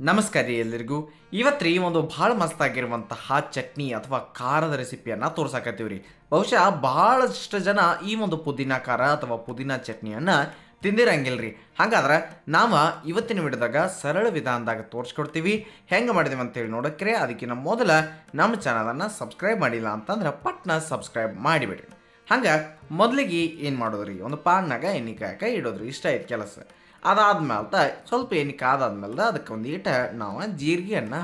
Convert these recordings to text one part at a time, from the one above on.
ನಮಸ್ಕಾರ ರೀ ಎಲ್ಲರಿಗೂ ಇವತ್ತು ರೀ ಒಂದು ಭಾಳ ಮಸ್ತಾಗಿರುವಂತಹ ಚಟ್ನಿ ಅಥವಾ ಖಾರದ ರೆಸಿಪಿಯನ್ನು ತೋರ್ಸಾಕತ್ತೀವಿ ರೀ. ಬಹುಶಃ ಭಾಳಷ್ಟು ಜನ ಈ ಒಂದು ಪುದೀನ ಖಾರ ಅಥವಾ ಪುದೀನ ಚಟ್ನಿಯನ್ನು ತಿಂದಿರಂಗಿಲ್ಲ ರೀ. ಹಾಗಾದ್ರೆ ನಾವು ಇವತ್ತಿನ ವಿಡಿಯೋದಾಗ ಸರಳ ವಿಧಾನದಾಗ ತೋರಿಸ್ಕೊಡ್ತೀವಿ. ಹೆಂಗೆ ಮಾಡಿದೀವಿ ಅಂತೇಳಿ ನೋಡಕ್ರೆ ಅದಕ್ಕಿಂತ ಮೊದಲ ನಮ್ಮ ಚಾನಲನ್ನು ಸಬ್ಸ್ಕ್ರೈಬ್ ಮಾಡಿಲ್ಲ ಅಂತಂದ್ರೆ ಪಟ್ನ ಸಬ್ಸ್ಕ್ರೈಬ್ ಮಾಡಿಬಿಡಿ ಹಂಗೆ ಮೊದಲಿಗೆ ಏನು ಮಾಡೋದ್ರಿ? ಒಂದು ಪಾನ್ನಾಗ ಎಣ್ಣೆ ಕಾಯಕ ಇಡೋದ್ರಿ. ಇಷ್ಟ ಐತೆ ಕೆಲಸ. ಅದಾದ್ಮೇಲೆ ಸ್ವಲ್ಪ ಏನಕ್ಕೆ ಆದಾದ್ಮೇಲೆ ಅದಕ್ಕೆ ಒಂದು ಈಟ ನಾವು ಜೀರಿಗೆಯನ್ನು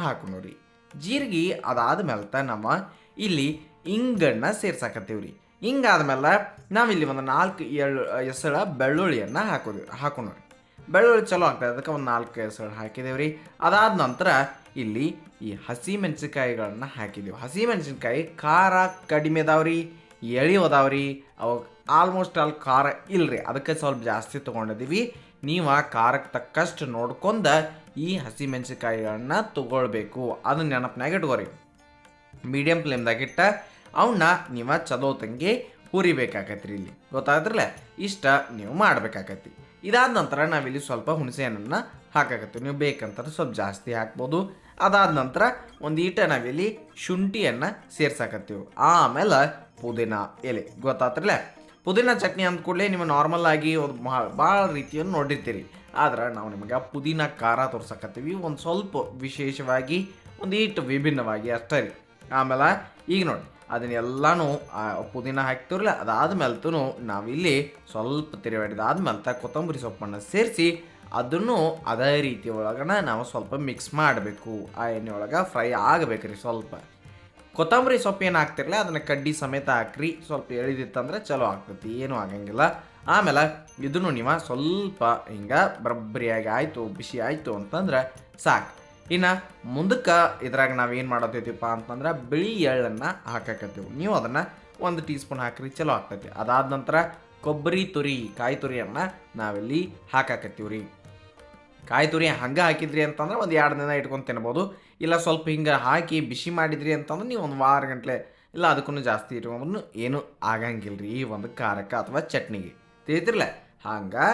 ರೀ ಜೀರಿಗೆ ಅದಾದ್ಮೇಲೆ ನಮ್ಮ ಇಲ್ಲಿ ಇಂಗನ್ನು ಸೇರ್ಸಾಕತ್ತೀವಿ ರೀ ಹಿಂಗಾದ್ಮೇಲೆ ನಾವಿಲ್ಲಿ ಒಂದು ನಾಲ್ಕು ಎಳ್ಳು ಎಸಳ ಬೆಳ್ಳುಳ್ಳಿಯನ್ನು ಹಾಕೋದು ರೀ ಬೆಳ್ಳುಳ್ಳಿ ಚಲೋ ಆಗ್ತದೆ, ಅದಕ್ಕೆ ಒಂದು ನಾಲ್ಕು ಎಸಳು ಹಾಕಿದೇವೆ ರೀ ಅದಾದ ನಂತರ ಇಲ್ಲಿ ಈ ಹಸಿ ಮೆಣಸಿನ್ಕಾಯಿಗಳನ್ನು ಹಾಕಿದೆವು. ಹಸಿ ಮೆಣಸಿನ್ಕಾಯಿ ಖಾರ ಕಡಿಮೆ ಅದಾವ್ರಿ, ಎಳಿ ಅದಾವ್ರಿ ಅವಾಗ ಆಲ್ಮೋಸ್ಟ್ ಅಲ್ಲಿ ಖಾರ ಇಲ್ಲರಿ ಅದಕ್ಕೆ ಸ್ವಲ್ಪ ಜಾಸ್ತಿ ತೊಗೊಂಡಿದ್ದೀವಿ ನೀವು ಆ ಖಾರಕ್ಕೆ ತಕ್ಕಷ್ಟು ನೋಡ್ಕೊಂಡ ಈ ಹಸಿ ತೊಗೊಳ್ಬೇಕು. ಅದನ್ನ ನೆನಪಿನಾಗ ಇಟ್ಕೋರಿ. ಮೀಡಿಯಂ ಫ್ಲೇಮ್ದಾಗ ಇಟ್ಟ ಅವನ್ನ ನೀವು ಹುರಿಬೇಕಾಗತ್ತೆ ರೀ ಇಲ್ಲಿ. ಗೊತ್ತಾಗತ್ರಲ್ಲ? ಇಷ್ಟ ನೀವು ಮಾಡ್ಬೇಕಾಗತ್ತಿ ಇದಾದ ನಂತರ ನಾವಿಲ್ಲಿ ಸ್ವಲ್ಪ ಹುಣಸೆ ಹಣ್ಣನ್ನು ಹಾಕಾಕತ್ತೀವಿ. ನೀವು ಬೇಕಂತಾರೆ ಸ್ವಲ್ಪ ಜಾಸ್ತಿ ಹಾಕ್ಬೋದು. ಅದಾದ ನಂತರ ಒಂದು ಈಟ ನಾವಿಲ್ಲಿ ಶುಂಠಿಯನ್ನು ಸೇರ್ಸಾಕತ್ತೀವಿ. ಆಮೇಲೆ ಪುದೀನ ಎಲೆ. ಗೊತ್ತಾತ್ರಲ್ಲ? ಪುದೀನ ಚಟ್ನಿ ಅಂದ ಕೂಡಲೇ ನೀವು ನಾರ್ಮಲ್ ಆಗಿ ಒಂದು ಭಾಳ ರೀತಿಯನ್ನು ನೋಡಿರ್ತೀರಿ. ಆದ್ರೆ ನಾವು ನಿಮಗೆ ಪುದೀನ ಖಾರ ತೋರ್ಸಕತ್ತೀವಿ. ಒಂದು ಸ್ವಲ್ಪ ವಿಶೇಷವಾಗಿ ಒಂದು ಈಟು ವಿಭಿನ್ನವಾಗಿ ಅಷ್ಟೇ ರೀ. ಆಮೇಲೆ ಈಗ ನೋಡಿ ಅದನ್ನೆಲ್ಲನೂ ಪುದೀನ ಹಾಕ್ತಿರಲ್ಲ ಅದಾದ್ಮೇಲ್ತೂ ನಾವಿಲ್ಲಿ ಸ್ವಲ್ಪ ತಿರುವಾಡಿದಾದ್ಮೇಲೆ ಕೊತ್ತಂಬರಿ ಸೊಪ್ಪನ್ನು ಸೇರಿಸಿ ಅದನ್ನು ಅದೇ ರೀತಿ ನಾವು ಸ್ವಲ್ಪ ಮಿಕ್ಸ್ ಮಾಡಬೇಕು. ಆ ಎಣ್ಣೆ ಒಳಗೆ ಫ್ರೈ ಆಗಬೇಕ್ರಿ ಸ್ವಲ್ಪ. ಕೊತ್ತಂಬರಿ ಸೊಪ್ಪು ಏನು ಹಾಕ್ತಿರಲ್ಲ ಅದನ್ನು ಕಡ್ಡಿ ಸಮೇತ ಹಾಕ್ರಿ. ಸ್ವಲ್ಪ ಎಳಿದಿತ್ತಂದ್ರೆ ಚಲೋ ಆಗ್ತೈತಿ, ಏನೂ ಆಗಂಗಿಲ್ಲ. ಆಮೇಲೆ ಇದನ್ನು ನೀವು ಸ್ವಲ್ಪ ಹಿಂಗೆ ಬರಬ್ಬರಿಯಾಗಿ ಆಯಿತು, ಬಿಸಿ ಆಯಿತು ಅಂತಂದ್ರೆ ಸಾಕು. ಇನ್ನು ಮುಂದಕ್ಕೆ ಇದ್ರಾಗ ನಾವೇನು ಮಾಡತ್ತೈತಿಪ್ಪ ಅಂತಂದ್ರೆ ಬಿಳಿ ಎಳ್ಳನ್ನು ಹಾಕಾಕತ್ತೀವಿ. ನೀವು ಅದನ್ನು ಒಂದು ಟೀ ಸ್ಪೂನ್ ಹಾಕ್ರಿ, ಚಲೋ ಆಗ್ತೈತಿ. ಅದಾದ ನಂತರ ಕೊಬ್ಬರಿ ತುರಿ, ಕಾಯಿ ತುರಿಯನ್ನು ನಾವಿಲ್ಲಿ ಹಾಕಾಕತ್ತೀವಿ ರೀ ಕಾಯಿ ತುರಿ ಹಂಗೆ ಹಾಕಿದ್ರಿ ಅಂತಂದ್ರೆ ಒಂದು ಎರಡು ದಿನ ಇಟ್ಕೊಂಡು ತಿನ್ಬೋದು. ಇಲ್ಲ ಸ್ವಲ್ಪ ಹಿಂಗೆ ಹಾಕಿ ಬಿಸಿ ಮಾಡಿದ್ರಿ ಅಂತಂದ್ರೆ ನೀವು ಒಂದು ವಾರ ಗಂಟ್ಲೆ ಇಲ್ಲ ಅದಕ್ಕೂ ಜಾಸ್ತಿ ಇಟ್ಕೊಂಡ್ರು ಏನೂ ಆಗಂಗಿಲ್ಲ ರೀ ಈ ಒಂದು ಖಾರಕ್ಕೆ ಅಥವಾ ಚಟ್ನಿಗೆ. ತಿಳಿತಿರಲ್ಲ ಹಂಗೆ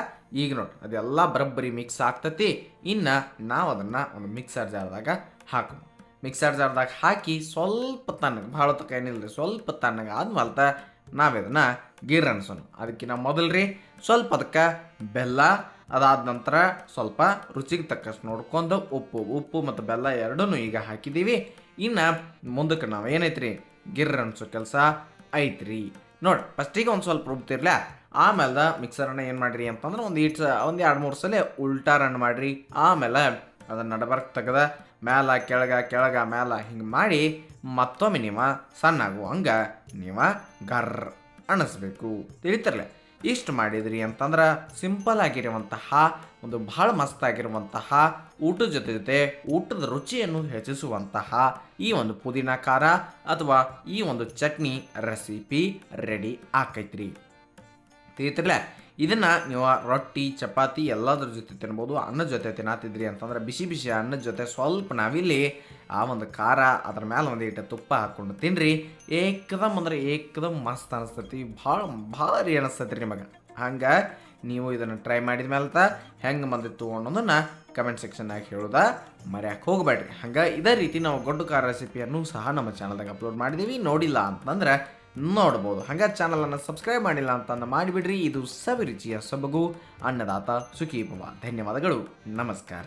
ಈಗ ನೋಡಿ ಅದೆಲ್ಲ ಬರಬ್ಬರಿ ಮಿಕ್ಸ್ ಆಗ್ತತಿ. ಇನ್ನು ನಾವು ಅದನ್ನು ಒಂದು ಮಿಕ್ಸರ್ ಜಾರ್ದಾಗ ಹಾಕೋ ಮಿಕ್ಸರ್ ಜಾರ್ದಾಗ ಹಾಕಿ ಸ್ವಲ್ಪ ತಣ್ಣಗೆ, ಭಾಳ ತಕ್ಕ ಏನಿಲ್ಲ ರೀ ಸ್ವಲ್ಪ ತಣ್ಣಗೆ ಆದ್ಮೇಲೆ ನಾವು ಇದನ್ನು ಗಿರ್ ಅನ್ಸೋಣ ಅದಕ್ಕಿಂತ ಮೊದಲು ರೀ ಸ್ವಲ್ಪ ಅದಕ್ಕೆ ಬೆಲ್ಲ ಅದಾದ ನಂತರ ಸ್ವಲ್ಪ ರುಚಿಗೆ ತಕ್ಕಷ್ಟು ನೋಡ್ಕೊಂಡು ಉಪ್ಪು ಉಪ್ಪು ಮತ್ತು ಬೆಲ್ಲ ಎರಡೂ ಈಗ ಹಾಕಿದ್ದೀವಿ. ಇನ್ನು ಮುಂದಕ್ಕೆ ನಾವು ಏನೈತ್ರಿ? ಗಿರ್ ಅನ್ಸೋ ಕೆಲಸ ಐತ್ರಿ. ನೋಡಿ ಫಸ್ಟಿಗೆ ಒಂದು ಸ್ವಲ್ಪ ರುಬ್ತಿರ್ಲ ಆಮೇಲೆ ಮಿಕ್ಸರನ್ನ ಏನು ಮಾಡಿರಿ ಅಂತಂದ್ರೆ ಒಂದು ಈಟ್ ಒಂದು ಎರಡು ಮೂರು ಸಲ ಉಲ್ಟಾ ರನ್ ಮಾಡಿರಿ. ಆಮೇಲೆ ಅದನ್ನು ನಡಬರ್ಕ್ ತೆಗೆದ, ಮ್ಯಾಲ, ಕೆಳಗ ಕೆಳಗ, ಮ್ಯಾಲ ಹಿಂಗೆ ಮಾಡಿ ಮತ್ತೊಮ್ಮೆ ನೀವು ಸಣ್ಣಾಗು ಹಂಗೆ ನೀವು ಗರ್ ಅಣಿಸ್ಬೇಕು. ತಿಳಿತಿರ್ಲೆ? ಇಷ್ಟು ಮಾಡಿದ್ರಿ ಅಂತಂದ್ರೆ ಸಿಂಪಲ್ ಆಗಿರುವಂತಹ ಒಂದು ಭಾಳ ಮಸ್ತ್ ಆಗಿರುವಂತಹ ಊಟದ ಜೊತೆ ಜೊತೆ ಊಟದ ರುಚಿಯನ್ನು ಹೆಚ್ಚಿಸುವಂತಹ ಈ ಒಂದು ಪುದೀನ ಖಾರ ಅಥವಾ ಈ ಒಂದು ಚಟ್ನಿ ರೆಸಿಪಿ ರೆಡಿ ಆಕೈತ್ರಿ. ತಿಳಿತಿರ್ಲ? ಇದನ್ನ ನೀವು ರೊಟ್ಟಿ, ಚಪಾತಿ ಎಲ್ಲದರ ಜೊತೆ ತಿನ್ಬೋದು ಅನ್ನದ ಜೊತೆ ತಿನ್ನತ್ತಿದ್ರಿ ಅಂತಂದ್ರೆ ಬಿಸಿ ಬಿಸಿ ಅನ್ನದ ಜೊತೆ ಸ್ವಲ್ಪ ನಾವಿಲ್ಲಿ ಆ ಒಂದು ಖಾರ ಅದ್ರ ಮೇಲೆ ಒಂದು ಇಟ್ಟು ತುಪ್ಪ ಹಾಕ್ಕೊಂಡು ತಿನ್ರಿ. ಏಕದಮ್ ಅಂದ್ರೆ ಏಕದಮ್ ಮಸ್ತ್ ಅನಿಸ್ತೈತಿ. ಭಾಳ ಭಾರಿ ಅನಿಸ್ತೈತಿ ರೀ ನಿಮಗೆ. ಹಂಗೆ ನೀವು ಇದನ್ನು ಟ್ರೈ ಮಾಡಿದ ಮೇಲೆ ತ ಹೆಂಗೆ ಬಂದಿತ್ತು ಅನ್ನೋದನ್ನ ಕಮೆಂಟ್ ಸೆಕ್ಷನ್ನಾಗ ಹೇಳೋದ ಮರ್ಯಾಕೆ ಹೋಗಬೇಡ್ರಿ. ಹಂಗೆ ಇದೇ ರೀತಿ ನಾವು ಗೊಡ್ಡು ಖಾರ ರೆಸಿಪಿಯನ್ನು ಸಹ ನಮ್ಮ ಚಾನಲ್ದಾಗ ಅಪ್ಲೋಡ್ ಮಾಡಿದ್ದೀವಿ ನೋಡಿಲ್ಲ ಅಂತಂದ್ರೆ ನೋಡ್ಬೋದು. ಹಂಗೆ ಚಾನಲನ್ನು ಸಬ್ಸ್ಕ್ರೈಬ್ ಮಾಡಿಲ್ಲ ಅಂತಂದು ಮಾಡಿಬಿಡ್ರಿ. ಇದು ಸವಿರುಚಿಯ ಸೊಬಗು. ಅನ್ನದಾತ ಸುಖೀಪವ ಧನ್ಯವಾದಗಳು. ನಮಸ್ಕಾರ.